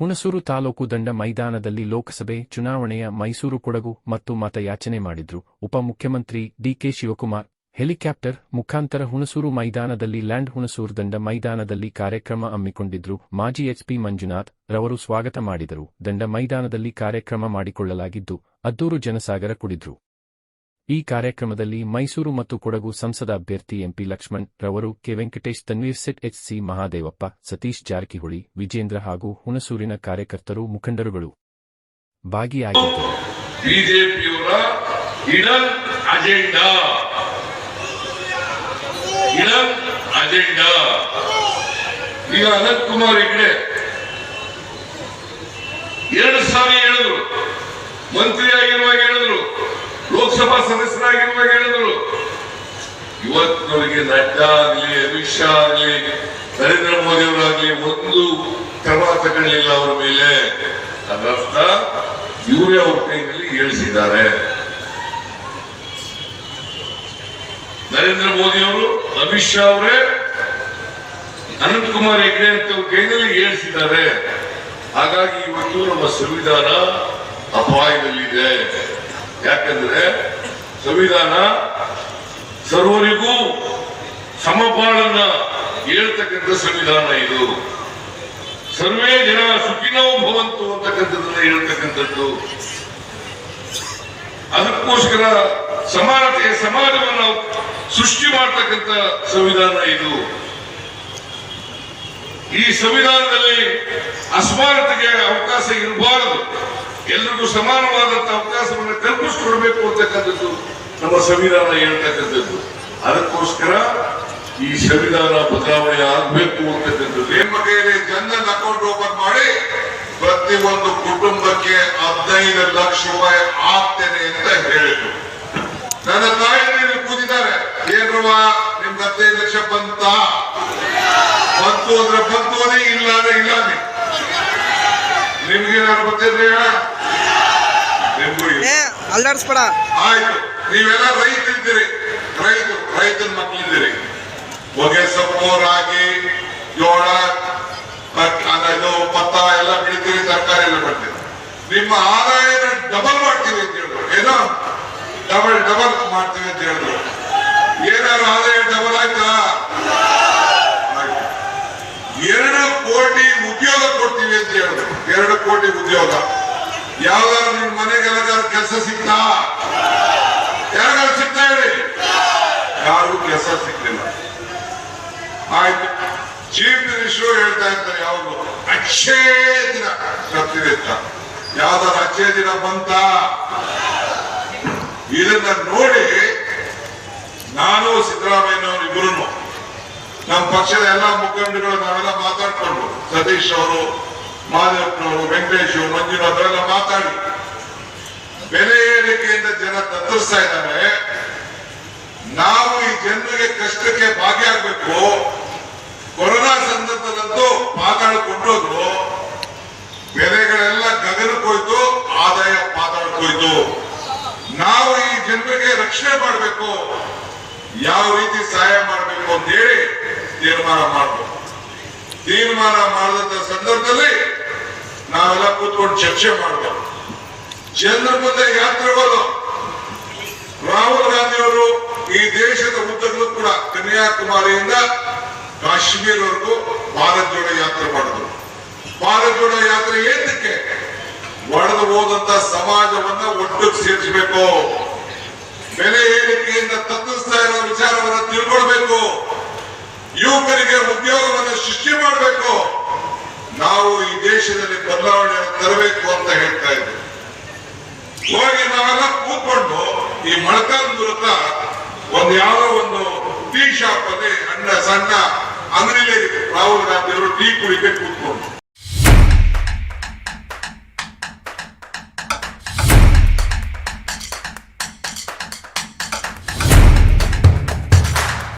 ಹುಣಸೂರು ತಾಲೂಕು ದಂಡ ಮೈದಾನದಲ್ಲಿ ಲೋಕಸಭೆ ಚುನಾವಣೆಯ ಮೈಸೂರು ಕೊಡಗು ಮತ್ತು ಮತಯಾಚನೆ ಮಾಡಿದ್ರು. ಉಪಮುಖ್ಯಮಂತ್ರಿ ಡಿಕೆ ಶಿವಕುಮಾರ್, ಹೆಲಿಕಾಪ್ಟರ್ ಮುಖಾಂತರ ಹುಣಸೂರು ಮೈದಾನದಲ್ಲಿ ಲ್ಯಾಂಡ್ ಹುಣಸೂರು ದಂಡ ಮೈದಾನದಲ್ಲಿ ಕಾರ್ಯಕ್ರಮ ಹಮ್ಮಿಕೊಂಡಿದ್ರು. ಮಾಜಿ ಎಚ್ಪಿ ಮಂಜುನಾಥ್ ರವರು ಸ್ವಾಗತ ಮಾಡಿದರು. ದಂಡ ಮೈದಾನದಲ್ಲಿ ಕಾರ್ಯಕ್ರಮ ಮಾಡಿಕೊಳ್ಳಲಾಗಿದ್ದು, ಅದ್ದೂರು ಜನಸಾಗರ ಕುಡಿದ್ರು. ಈ ಕಾರ್ಯಕ್ರಮದಲ್ಲಿ ಮೈಸೂರು ಮತ್ತು ಕೊಡಗು ಸಂಸದ ಅಭ್ಯರ್ಥಿ ಎಂಪಿ ಲಕ್ಷ್ಮಣ್ ರವರು, ಕೆ ವೆಂಕಟೇಶ್, ತನ್ವೀರ್ ಸೆಟ್ ಎಚ್ಸಿ ಮಹಾದೇವಪ್ಪ, ಸತೀಶ್ ಜಾರಕಿಹೊಳಿ, ವಿಜೇಂದ್ರ ಹಾಗೂ ಹುಣಸೂರಿನ ಕಾರ್ಯಕರ್ತರು ಮುಖಂಡರುಗಳು ಭಾಗಿಯಾಗಿದ್ದರು. ಬಿಜೆಪಿಯವರ ಇಡನ್ ಅಜೆಂಡಾ. Hidden agenda. ಈಗ ಅನಂತ್ ಕುಮಾರ್ ಹೆಗ್ಡೆ. ಎರಡು ಆಗಿರುವಾಗ ಹೇಳಿದ್ರು. ಲೋಕಸಭಾ ಸದಸ್ಯರಾಗಿರುವಾಗ ಹೇಳಿದ್ರು. ಇವತ್ತಿನವರಿಗೆ ನಡ್ಡಾ ಆಗ್ಲಿ ಅಮಿತ್ ಶಾ ಆಗ್ಲಿ, ನರೇಂದ್ರ ಮೋದಿ ಅವರಾಗ್ಲಿ ಒಂದು ಕ್ರಮ ತಗೊಳ್ಳಿಲ್ಲ ಅವರ ಮೇಲೆ. ಅದರ್ಥ, ಇವರೇ ಅವ್ರ ಕೈನಲ್ಲಿ ಹೇಳಿಸಿದ್ದಾರೆ. ನರೇಂದ್ರ ಮೋದಿ ಅವರು, ಅಮಿತ್ ಶಾ ಅವರೇ, ಅನಂತ್ ಕುಮಾರ್ ಹೆಗ್ಡೆ ಅಂತ ಕೈನಲ್ಲಿ ಹೇಳಿಸಿದ್ದಾರೆ. ಹಾಗಾಗಿ ಇವತ್ತು ನಮ್ಮ ಸಂವಿಧಾನ ಅಪಾಯದಲ್ಲಿದೆ. ಯಾಕಂದ್ರೆ ಸಂವಿಧಾನ ಸರ್ವರಿಗೂ ಸಮಪಾಲನ್ನ ಹೇಳ್ತಕ್ಕಂಥ ಸಂವಿಧಾನ ಇದು. ಸರ್ವೇ ಜನ ಸುಖಿನೋ ಭವಂತು ಅಂತಕ್ಕಂಥದ್ದನ್ನ ಹೇಳ್ತಕ್ಕಂಥದ್ದು. ಅದಕ್ಕೋಸ್ಕರ ಸಮಾನತೆಯ ಸಮಾಜವನ್ನು ಸೃಷ್ಟಿ ಮಾಡ್ತಕ್ಕಂಥ ಸಂವಿಧಾನ ಇದು. ಈ ಸಂವಿಧಾನದಲ್ಲಿ ಅಸಮಾನತೆಗೆ ಅವಕಾಶ ಇರಬಾರದು. ಎಲ್ರಿಗೂ ಸಮಾನವಾದಂತಹ ಅವಕಾಶವನ್ನು ಕಲ್ಪಿಸಿಕೊಡಬೇಕು ಅಂತಕ್ಕಂಥದ್ದು ನಮ್ಮ ಸಂವಿಧಾನ ಹೇಳ್ತಕ್ಕಂಥದ್ದು. ಅದಕ್ಕೋಸ್ಕರ ಈ ಸಂವಿಧಾನ ಬದಲಾವಣೆ ಆಗ್ಬೇಕು ಅಂತಕ್ಕಂಥದ್ದು. ನಿಮ್ಮ ಕೈಯಲ್ಲಿ ಜನರಲ್ ಅಕೌಂಟ್ ಓಪನ್ ಮಾಡಿ ಪ್ರತಿ ಒಂದು ಕುಟುಂಬಕ್ಕೆ ಹದಿನೈದು ಲಕ್ಷ ರೂಪಾಯಿ ಆಗ್ತೇನೆ ಅಂತ ಹೇಳಿದ್ರು. ನನ್ನ ತಾಯಿ ಕೂತಿದ್ದಾರೆ. ಏನ್ರವ ನಿಮ್ಗೆ ಹದಿನೈದು ಲಕ್ಷ ಬಂತ? ಬಂತು ಅಂದ್ರೆ ಬಂತು ಅದೇ, ಇಲ್ಲ ಅಂದ್ರೆ ಇಲ್ಲ. ನಿಮ್ಗೆ ಏನಾದ್ರು ಗೊತ್ತಿದ್ರೆ ಹೇಳ. ಏ ಅಲ್ಲಾಡ್ಸ್ಬೇಡ. ಆಯ್ತು ನೀವೆಲ್ಲ ರೈತರಿದ್ದೀರಿ. ರೈತರು ರೈತನ ಮಕ್ಕಳಿದ್ದೀರಿ. ಹೊಗೆ ಸೊಪ್ಪು ರಾಗಿ ಜೋಳ ಇದು ಭತ್ತ ಎಲ್ಲ ಬೆಳಿತೀರಿ ತರಕಾರಿ ಎಲ್ಲ ಬೆಳಿತೀರಿ. ನಿಮ್ಮ ಆದಾಯನ ಡಬಲ್ ಮಾಡ್ತೀವಿ ಅಂತ ಹೇಳಿದ್ರು ಏನೋ ಡಬಲ್ ಡಬಲ್ ಮಾಡ್ತೀವಿ ಅಂತ ಹೇಳಿದ್ರು ಏನಾದ್ರು ಆದಾಯ ಡಬಲ್ ಆಯ್ತಾ? ಆಯ್ತು. ಎರಡು ಕೋಟಿ ಉದ್ಯೋಗ ಕೊಡ್ತೀವಿ ಅಂತ ಹೇಳಿದ್ರು ಎರಡು ಕೋಟಿ ಉದ್ಯೋಗ. ಯಾವ್ದಾದ್ರು ನಿಮ್ ಮನೆಗೆ ಯಾವ್ದಾದ್ರು ಕೆಲಸ ಸಿಕ್ತಾ ಯಾರಿಗಾದ್ರು ಸಿಗ್ತಾ ಹೇಳಿ? ಯಾರಿಗೂ ಕೆಲಸ ಸಿಗ್ಲಿಲ್ಲ. ಆಯ್ತು. ಚೀಫ್ ಮಿನಿಸ್ಟರ್ ಹೇಳ್ತಾ ಇರ್ತಾರೆ ಯಾವ್ದು ಅಕ್ಷೇ ದಿನ. ಬರ್ತೀವಿ ಅಂತ ಯಾವ್ದಾದ್ರು ಅಕ್ಷೇ ದಿನ ಬಂತ? ಇದನ್ನ ನೋಡಿ ನಾನು ಸಿದ್ದರಾಮಯ್ಯನವರು ಇಬ್ಬರು ನಮ್ಮ ಪಕ್ಷದ ಎಲ್ಲ ಮುಖಂಡರು ನಾವೆಲ್ಲ ಮಾತಾಡ್ಕೊಂಡು ಸತೀಶ್ ಅವರು ಮಾದೇವಪ್ಪನವರು ವೆಂಕಟೇಶ್ ಮಂಜುನಾಥ್ ಅವರೆಲ್ಲ ಮಾತಾಡಿ. ಬೆಲೆ ಏರಿಕೆಯಿಂದ ಜನ ತತ್ತರಿಸ್ತಾ ಇದ್ದಾರೆ. ನಾವು ಈ ಜನರಿಗೆ ಕಷ್ಟಕ್ಕೆ ಭಾಗಿಯಾಗಬೇಕು. ಕೊರೋನಾ ಸಂದರ್ಭದಲ್ಲಂತೂ ಕೊಟ್ಟೋದ್ರು. ಬೆಲೆಗಳೆಲ್ಲ ಗಗನಕ್ಕೋಯ್ತು ಆದಾಯ ಪಾತಾಳ್ಕೋಯ್ತು ನಾವು ಈ ಜನರಿಗೆ ರಕ್ಷಣೆ ಮಾಡಬೇಕು. ಯಾವ ರೀತಿ ಸಹಾಯ ಮಾಡಬೇಕು ಅಂತ ಹೇಳಿ ತೀರ್ಮಾನ ಮಾಡಬೇಕು. ತೀರ್ಮಾನ ಮಾಡಿದಂತ ಸಂದರ್ಭದಲ್ಲಿ ನಾವೆಲ್ಲ ಕೂತ್ಕೊಂಡು ಚರ್ಚೆ ಮಾಡಿದೆ. ಜನರ ಮುಂದೆ ಯಾತ್ರೆಗಳು ರಾಹುಲ್ ಗಾಂಧಿಯವರು ಈ ದೇಶದ ಉದ್ದಗಲೂ ಕೂಡ ಕನ್ಯಾಕುಮಾರಿಯಿಂದ ಕಾಶ್ಮೀರವರೆಗೂ ಭಾರತ್ ಜೋಡೋ ಯಾತ್ರೆ ಮಾಡಿದ್ರು. ಭಾರತ್ ಜೋಡೋ ಯಾತ್ರೆ ಏನಕ್ಕೆ ಒಡೆದು ಹೋದಂತ ಸಮಾಜವನ್ನ ಒಟ್ಟಿಗೆ ಸೇರಿಸಬೇಕು. ಬೆಲೆ ಏರಿಕೆಯಿಂದ ತಪ್ಪಿಸ್ತಾ ಇರೋ ವಿಚಾರವನ್ನ ತಿಳ್ಕೊಳ್ಬೇಕು. ಯುವಕರಿಗೆ ಉದ್ಯೋಗವನ್ನು ಸೃಷ್ಟಿ ಮಾಡಬೇಕು. ದೇಶದಲ್ಲಿ ಬದಲಾವಣೆಯನ್ನು ತರಬೇಕು ಅಂತ ಹೇಳ್ತಾ ಇದ್ರು. ಹೋಗಿ ನಾವೆಲ್ಲ ಕೂತ್ಕೊಂಡು ಈ ಮಣಕಾಲ್ ಮೂಲಕ ಒಂದು ಯಾವ ಒಂದು ಟೀ ಶಾಪ್ ಅಲ್ಲಿ ಅಣ್ಣ ಸಣ್ಣ ಅಂಗಡಿಲೇ ರಾಹುಲ್ ಗಾಂಧಿ ಅವರು ಟೀ ಕುಡಿಕೆ ಕೂತ್ಕೊಂಡು